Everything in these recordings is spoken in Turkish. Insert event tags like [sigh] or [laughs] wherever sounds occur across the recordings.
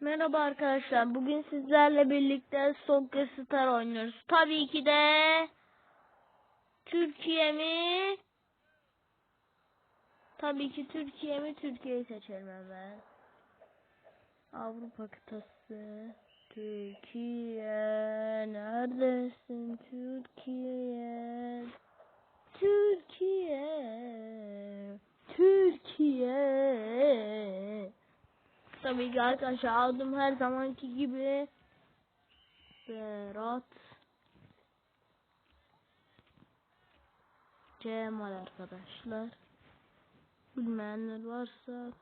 Merhaba arkadaşlar. Bugün sizlerle birlikte Soccer Star oynuyoruz. Tabii ki de Türkiye mi? Tabii ki Türkiye mi? Türkiye'yi seçelim hemen. Avrupa kıtası. Türkiye neredesin Türkiye? Türkiye. Türkiye. Tabii ki arkadaşlar aldım her zamanki gibi. Berat. Cemal arkadaşlar. Bilmeyenler varsa.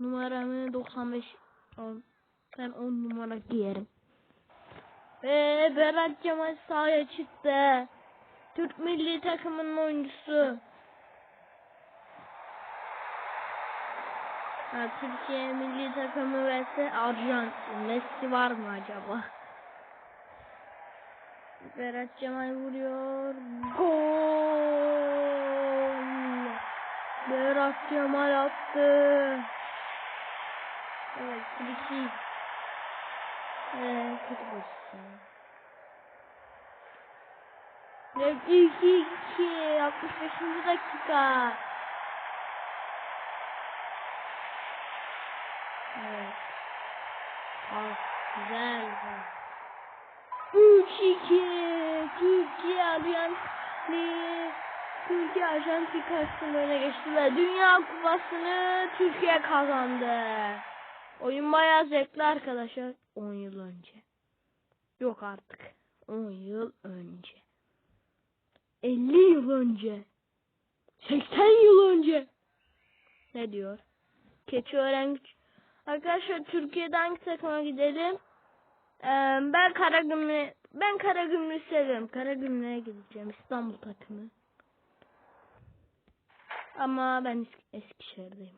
Numaramı 95 on. Ben 10 numara giyerim. Ve Berat Cemal sahaya çıktı. Türk milli takımının oyuncusu. Türkiye milli takımı vs Arjantin. Messi var mı acaba? Berat Cemal vuruyor. Gol! Berat Cemal attı. Evet, friki. Evet, kötü pozisyon. Ve 2-2 65. dakika. Evet. Ah, güzel. 3-2 Türkiye Arjantin Türkiye Arjantin karşısında öne geçti ve Dünya Kupası'nı Türkiye kazandı. Oyun bayağı zevkli arkadaşlar. 10 yıl önce. Yok artık. 10 yıl önce. 50 yıl önce. 80 yıl önce. Ne diyor? Keçiören güç. Arkadaşlar Türkiye'den hangi takıma gidelim? Ee, ben Karagümrük ben Karagümrük seviyorum. Karagümrük'e gideceğim. İstanbul takımı. Ama ben Esk Eskişehir'deyim.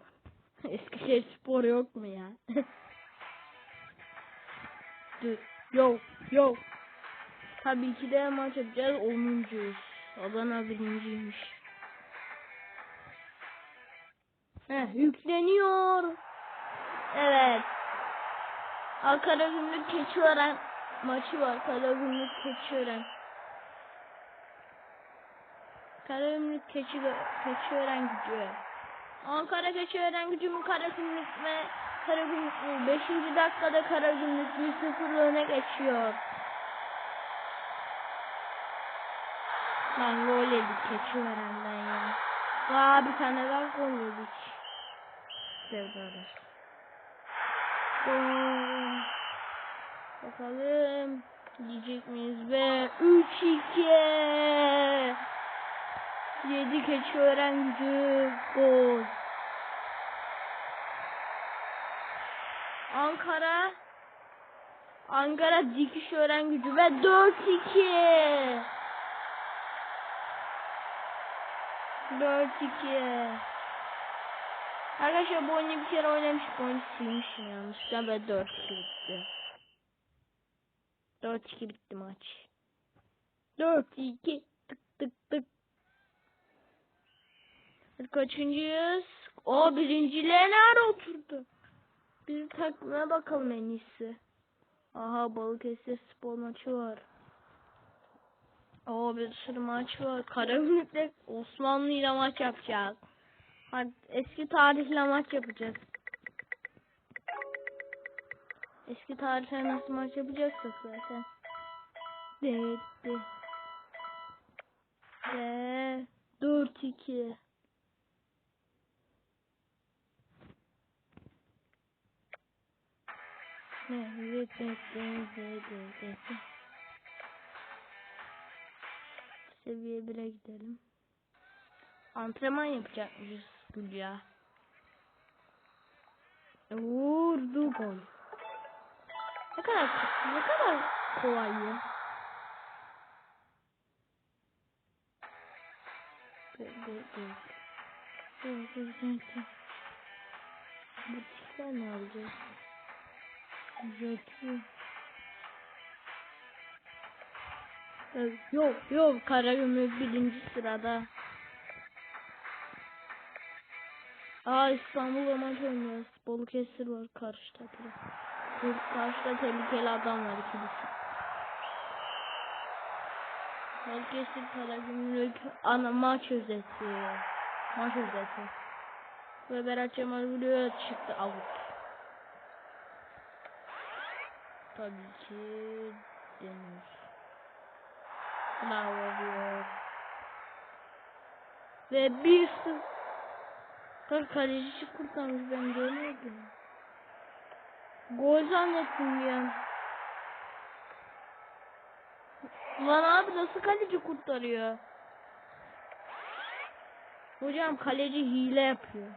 [laughs] Eskişehir spor yok mu ya? [laughs] Dur. Yok. Yok. Tabii ki de maç yapacağız. 10'uncuyuz. Adana birinciymiş. Heh, yükleniyor. Evet. Ankara Gümrük Keçiören maçı var. Karagümrük Keçiören. Karagümrük Keçi Keçiören gücü. Ankara Keçiören gücü mü Karagümrük ve Karagümrük mü? 5. dakikada Karagümrük 1-0 öne geçiyor. Lan gol yedik Keçiören'den ya. Aa bir tane daha gol yedik. Sevdalar. Bakalım. Diyecek miyiz ve 3-2 7 keçi öğren gücü. Gol. Ankara. Ankara dikiş öğren gücü ve 4-2 4-2 Arkadaşlar bu oyunu bir kere oynamıştık. Oyunu silmişim yanlışlıkla ve 4-2 bitti. 4-2 bitti maç. 4-2 tık tık tık. Hadi Kaçıncıyız? O birinciliğe nerede oturdu? Bir takmaya bakalım en iyisi. Aha Balıkesir spor maçı var. Oo bir sürü maç var. Karagümrük'le Osmanlı ile maç yapacağız. Eski tarihle maç yapacağız. Eski tarihle nasıl maç yapacaksak zaten. Bitti. Ve 4-2. Ne? Evet, evet, evet, evet, evet. Seviye 1'e gidelim. Antrenman yapacakmışız Gülya. Vurdu gol. Ne kadar ne kadar kolay ya. Bu tikler ne olacak? Zeki. Yok yok Karagümrük birinci sırada. Aa İstanbul'la maç oynuyoruz. Balıkesir var karşıda Karşıda tehlikeli adam var ikilisi. Balıkesir Karagümrük ana maç özeti. Maç özeti. Ve Berat Cemal Gülüyor çıktı avut. Tabii ki Demir. Bravo diyor. Ve bir sıfır. Kar kaleci kurtarmış ben görmedim. Gol zannettim ya. Lan abi nasıl kaleci kurtarıyor? Hocam kaleci hile yapıyor.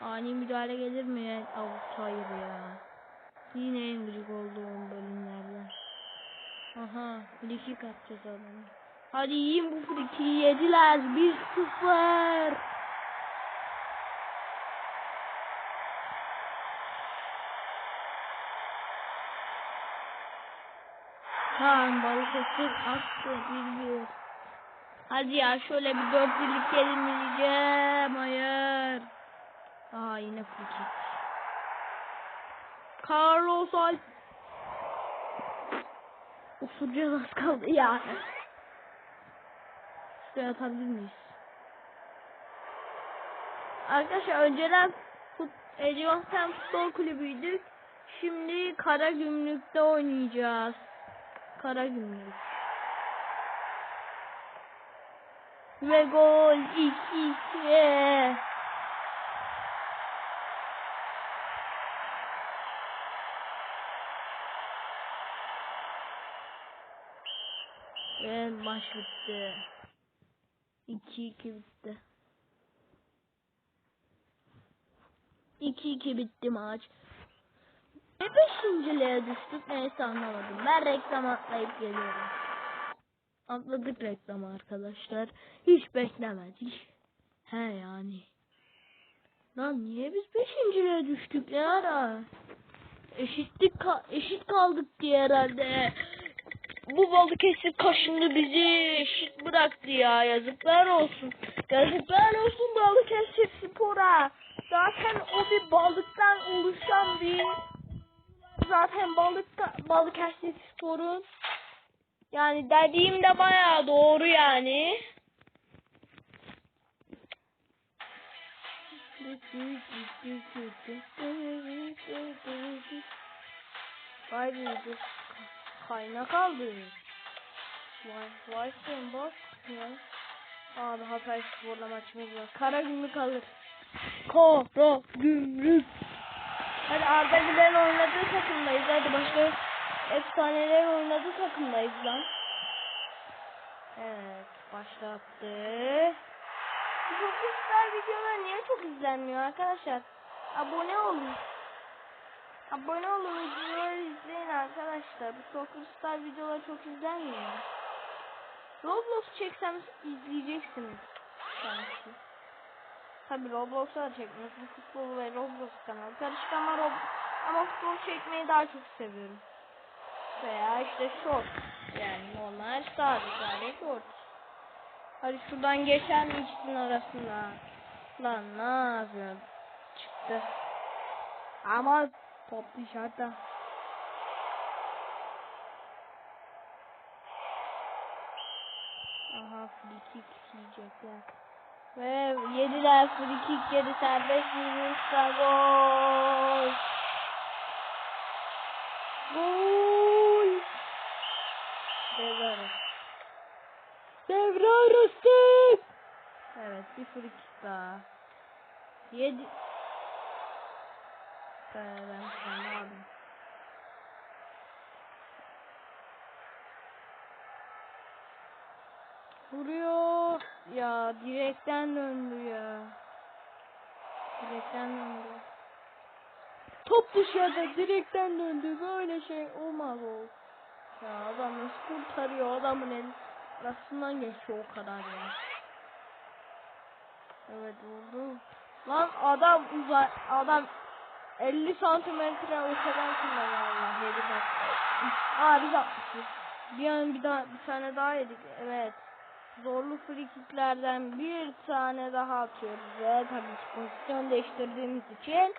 Ani müdahale gelir mi ya? Avut hayır ya. Yine en gıcık olduğum bölümlerden. Aha, frikik atacağız adamı. Hadi yiyin bu frikiyi yediler. 1-0. Kaan Balıkesir attı 1-1. Hadi ya şöyle bir dört birlik yenileceğim. Hayır. Aa yine frikik. Carlos Al Usulca az kaldı ya. Şuraya atabilir miyiz? Arkadaşlar önceden fut, Ecevaten Futbol Kulübü'ydük. Şimdi Karagümrük'te oynayacağız. Karagümrük. Ve gol 2-2. Ve maç bitti. 2-2 bitti. 2-2 bitti maç. Ve beşinciliğe düştük. Neyse anlamadım. Ben reklam atlayıp geliyorum. Atladık reklamı arkadaşlar. Hiç beklemedik. He yani. Lan niye biz beşinciliğe düştük ne ara? Eşitlik ka- eşit kaldık diye herhalde. Bu Balıkesir kaşındı bizi eşit bıraktı ya yazıklar olsun. Yazıklar olsun Balıkesir Spor'a. Zaten o bir balıktan oluşan bir zaten balıkta Balıkesir Spor'un yani dediğim de bayağı doğru yani. Vay be kaynak aldı. Vay vay sen bak. Vay. Abi Hatay Spor'la maçımız var. Kara gümrük alır. Kara gümrük. Hadi Arda Güler'in oynadığı takımdayız. Hadi başka efsanelerin oynadığı takımdayız lan. Evet başlattı. Bu güzel videolar niye çok izlenmiyor arkadaşlar? Abone olun. Abone olun videoları izleyin arkadaşlar. Bu Soccer videolar çok izlenmiyor. Roblox çeksem izleyeceksiniz. Sanki. Tabi Roblox'a da çekmiyorsun. Futbol ve Roblox kanalı. Karışık ama, Rob ama futbol çekmeyi daha çok seviyorum. Veya işte short. Yani normal sadece short. Hadi şuradan geçer mi ikisinin arasında? Lan ne yapıyorsun? Çıktı. Ama top dışarıda. Aha free kick yiyecekler. Ve yediler free kick yedi serbest vuruşta gol. Gol. Devre arası. Evet bir free kick daha. Yedi. Ee, ben aldım. Vuruyor. Ya direkten döndü ya. Direkten döndü. Top dışarıda direkten döndü. Böyle şey olmaz o. Ya adam nasıl kurtarıyor adamın el arasından geçiyor o kadar ya. Evet vurdu. Lan adam uzay adam 50 santimetre öteden kullanıyor Allah yedi bak. Aa biz atmışız. Bir an bir daha bir tane daha yedik. Evet. Zorlu frikiklerden bir tane daha atıyoruz ve tabii ki pozisyon değiştirdiğimiz için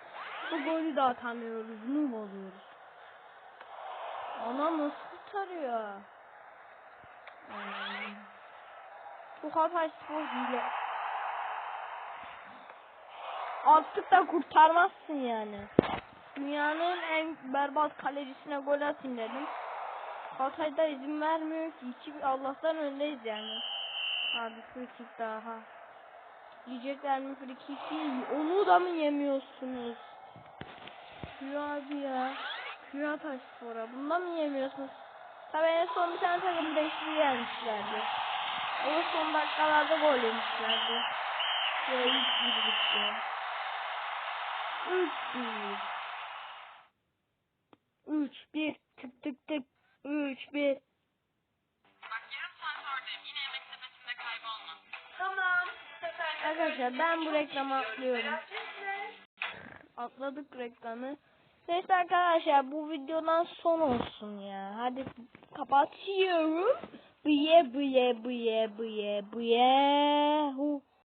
bu golü de atamıyoruz. Noob oluyoruz. Ana nasıl kurtarıyor? Hmm. Bu Hatay Spor hile. Artık da kurtarmazsın yani. Dünyanın en berbat kalecisine gol atayım dedim. Hatay'da izin vermiyor ki. İki Allah'tan öndeyiz yani. Abi free kick daha. Yiyecekler mi free kick'i? Onu da mı yemiyorsunuz? Şu abi ya. Şu Hatay Spor'a. Bundan mı yemiyorsunuz? Tabii en son bir tane takım değişikliği gelmişlerdi. O son dakikalarda gol yemişlerdi. Ve 3 1 bitti. 3 1 3 1 tık tık tık 3 1 Bak yarım saat oradayım. Yine yemek sepetinde kaybolma. Arkadaşlar ben bu reklamı atlıyorum. Atladık reklamı. Neyse arkadaşlar bu videodan son olsun ya. Hadi kapatıyorum. Bıye bıye bıye bıye bıye. Hu.